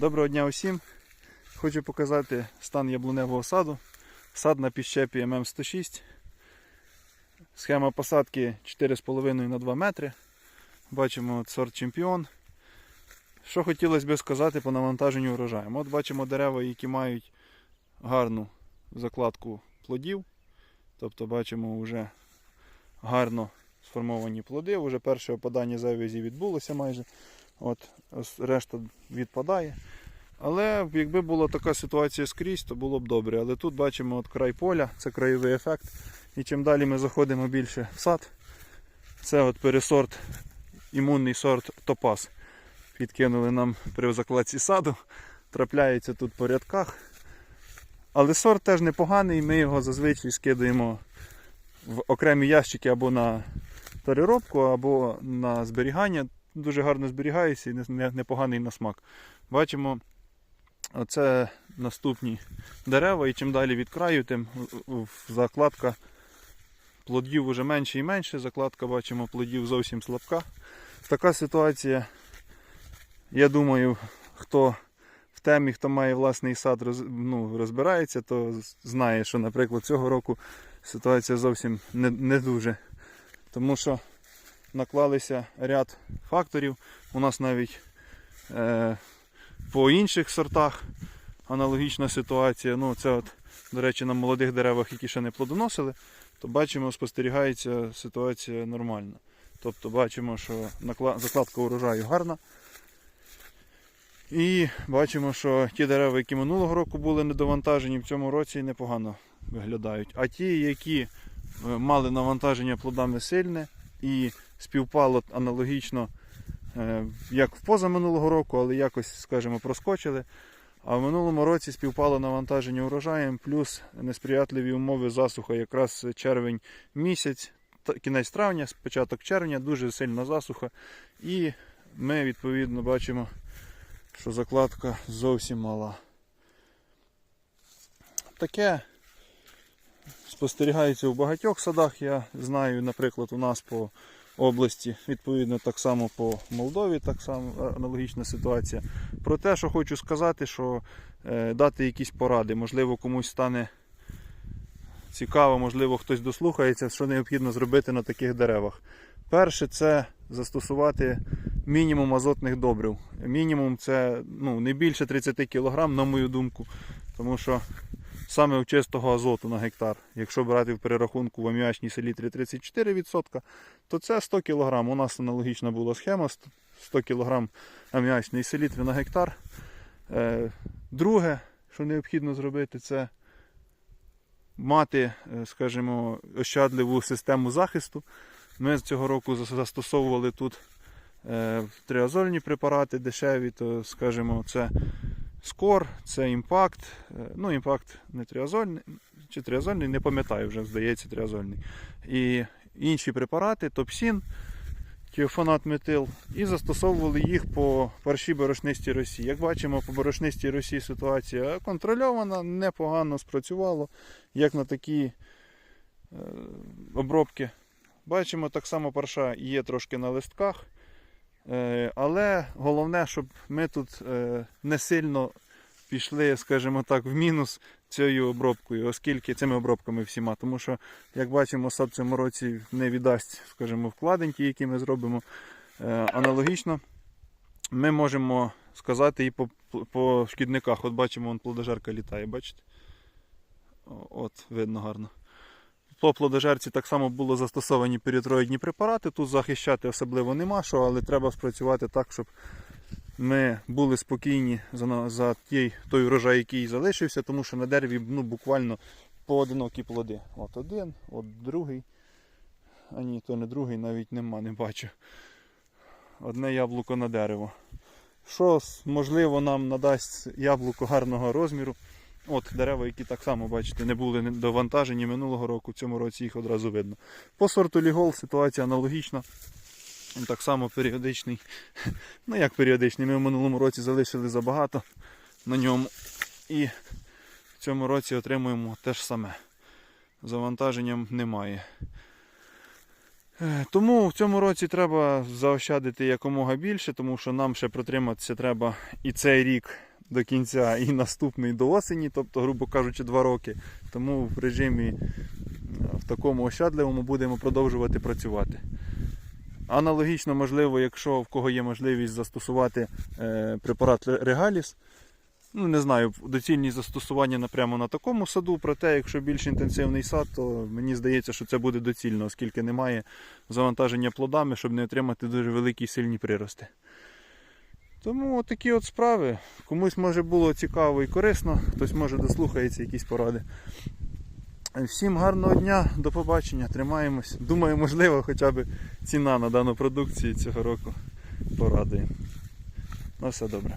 Доброго дня усім. Хочу показати стан яблуневого саду. Сад на піщепі ММ106. Схема посадки 4,5 на 2 метри. Бачимо сорт чемпіон. Що хотілося би сказати по навантаженню урожаю. От бачимо дерева, які мають гарну закладку плодів. Тобто бачимо вже гарно сформовані плоди. Вже перше опадання завязі відбулося майже. От, решта відпадає. Але якби була така ситуація скрізь, то було б добре. Але тут бачимо от край поля, це краєвий ефект. І чим далі ми заходимо більше в сад, це от пересорт, імунний сорт топаз. Підкинули нам при закладці саду. Трапляється тут по рядках. Але сорт теж непоганий, ми його зазвичай скидаємо в окремі ящики або на переробку, або на зберігання. Дуже гарно зберігається і не- не- непоганий на смак. Бачимо, оце наступні дерева, і чим далі від краю, тим закладка плодів вже менше і менше. Закладка, бачимо, плодів зовсім слабка. Така ситуація, я думаю, хто в темі, хто має власний сад, роз, ну, розбирається, то знає, що, наприклад, цього року ситуація зовсім не, не дуже. Тому що наклалися ряд факторів. У нас навіть е, по інших сортах аналогічна ситуація. Ну, це от, до речі, на молодих деревах, які ще не плодоносили, то бачимо, спостерігається ситуація нормальна. Тобто бачимо, що закладка урожаю гарна. І бачимо, що ті дерева, які минулого року були недовантажені, в цьому році непогано виглядають. А ті, які е, мали навантаження плодами сильне і співпало аналогічно, е, як в позаминулого року, але якось, скажімо, проскочили. А в минулому році співпало навантаження урожаєм, плюс несприятливі умови засуха, якраз червень місяць, кінець травня, початок червня, дуже сильна засуха. І ми відповідно бачимо, що закладка зовсім мала. Таке спостерігається у багатьох садах. Я знаю, наприклад, у нас по області, відповідно, так само по Молдові, так само аналогічна ситуація. Про те, що хочу сказати, що е, дати якісь поради, можливо, комусь стане цікаво, можливо, хтось дослухається, що необхідно зробити на таких деревах. Перше, це застосувати мінімум азотних добрив. Мінімум це ну, не більше 30 кг, на мою думку, тому що саме у чистого азоту на гектар, якщо брати в перерахунку в аміачній селітрі 34%, то це 100 кг. У нас аналогічна була схема 100 кг аміачної селітри на гектар. Е, Друге, що необхідно зробити, це мати, е, скажімо, ощадливу систему захисту. Ми з цього року застосовували тут е, триазольні препарати дешеві, то, скажімо, це Скор, це імпакт. Е, Ну, імпакт не триазольний, чи триазольний, не пам'ятаю вже, здається, триазольний. І інші препарати, топсін, тіофонат метил, і застосовували їх по парші борошнистій Росії. Як бачимо, по борошнистій Росії ситуація контрольована, непогано спрацювало, як на такі е, обробки. Бачимо, так само парша є трошки на листках. Е, Але головне, щоб ми тут е, не сильно пішли, скажімо так, в мінус цією обробкою, оскільки цими обробками всіма. Тому що, як бачимо, сад цьому році не віддасть, скажімо, вкладень, ті, які ми зробимо. Е, Аналогічно ми можемо сказати і по, по шкідниках. От бачимо, вон плодожерка літає, бачите? От, видно гарно. По плодожерці так само було застосовані перітроїдні препарати. Тут захищати особливо нема що, але треба спрацювати так, щоб ми були спокійні за, за той, той урожай, який залишився, тому що на дереві ну, буквально поодинокі плоди. От один, от другий. А ні, то не другий, навіть нема, не бачу. Одне яблуко на дерево. Що можливо нам надасть яблуко гарного розміру. От дерева, які так само, бачите, не були довантажені минулого року, в цьому році їх одразу видно. По сорту Лігол ситуація аналогічна. Він так само періодичний. Ну як періодичний, ми в минулому році залишили забагато на ньому. І в цьому році отримуємо те ж саме. Завантаженням немає. Е, Тому в цьому році треба заощадити якомога більше, тому що нам ще протриматися треба і цей рік до кінця і наступний до осені, тобто, грубо кажучи, два роки. Тому в режимі е, в такому ощадливому будемо продовжувати працювати. Аналогічно, можливо, якщо в кого є можливість застосувати е, препарат Регаліс, ну не знаю, доцільність застосування напрямо на такому саду, проте, якщо більш інтенсивний сад, то мені здається, що це буде доцільно, оскільки немає завантаження плодами, щоб не отримати дуже великі і сильні прирости. Тому такі от справи. Комусь може було цікаво і корисно, хтось може дослухається якісь поради. Всім гарного дня, до побачення, тримаємось. Думаю, можливо, хоча б ціна на дану продукцію цього року порадує. На все добре.